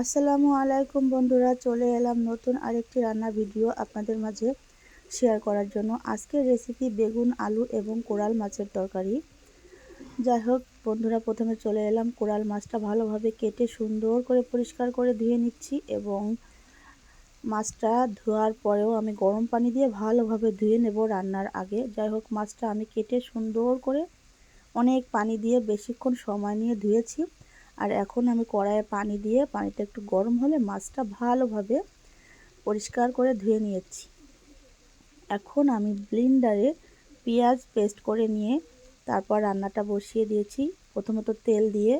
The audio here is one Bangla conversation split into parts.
আসসালামু আলাইকুম বন্ধুরা, চলে এলাম নতুন আরেকটি রান্না ভিডিও আপনাদের মাঝে শেয়ার করার জন্য। আজকের রেসিপি বেগুন, আলু এবং কোরাল মাছের তরকারি। যাই হোক বন্ধুরা, প্রথমে চলে এলাম। কোরাল মাছটা ভালোভাবে কেটে সুন্দর করে পরিষ্কার করে ধুয়ে নিচ্ছি এবং মাছটা ধোয়ার পরেও আমি গরম পানি দিয়ে ভালোভাবে ধুয়ে নেব রান্নার আগে। যাই হোক মাছটা আমি কেটে সুন্দর করে অনেক পানি দিয়ে বেশিক্ষণ সময় নিয়ে ধুয়েছি। আর এখন আমি কড়াইয়ে পানি দিয়ে পানিটা একটু গরম হলে মাছটা ভালোভাবে পরিষ্কার করে ধুয়ে নিয়েছি। এখন আমি ব্লিন্ডারে পেঁয়াজ পেস্ট করে নিয়ে তারপর রান্নাটা বসিয়ে দিয়েছি। প্রথমত তেল দিয়ে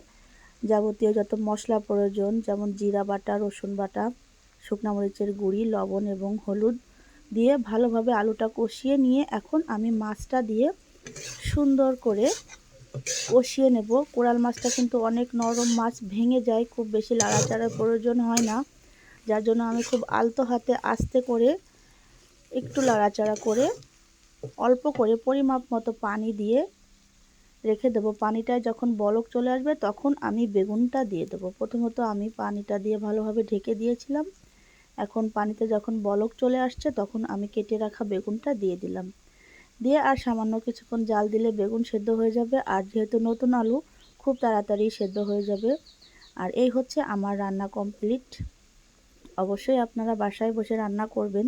যাবতীয় যত মশলা প্রয়োজন, যেমন জিরা বাটা, রসুন বাটা, শুকনো মরিচের গুঁড়ি, লবণ এবং হলুদ দিয়ে ভালোভাবে আলুটা কষিয়ে নিয়ে এখন আমি মাছটা দিয়ে সুন্দর করে কষিয়ে নেব। কোরাল মাছটা কিন্তু অনেক নরম মাছ, ভেঙে যায়, খুব বেশি লাড়াচাড়ার প্রয়োজন হয় না। যার জন্য আমি খুব আলতো হাতে আস্তে করে একটু লাড়াচাড়া করে অল্প করে পরিমাপ মতো পানি দিয়ে রেখে দেবো। পানিটায় যখন বলক চলে আসবে তখন আমি বেগুনটা দিয়ে দেবো। প্রথমত আমি পানিটা দিয়ে ভালোভাবে ঢেকে দিয়েছিলাম। এখন পানিতে যখন বলক চলে আসছে তখন আমি কেটে রাখা বেগুনটা দিয়ে দিলাম। দিয়ে আর সামান্য কিছুক্ষণ জাল দিলে বেগুন সেদ্ধ হয়ে যাবে। আর যেহেতু নতুন আলু, খুব তাড়াতাড়ি সেদ্ধ হয়ে যাবে। আর এই হচ্ছে আমার রান্না কমপ্লিট অবশ্যই আপনারা বাসায় বসে রান্না করবেন।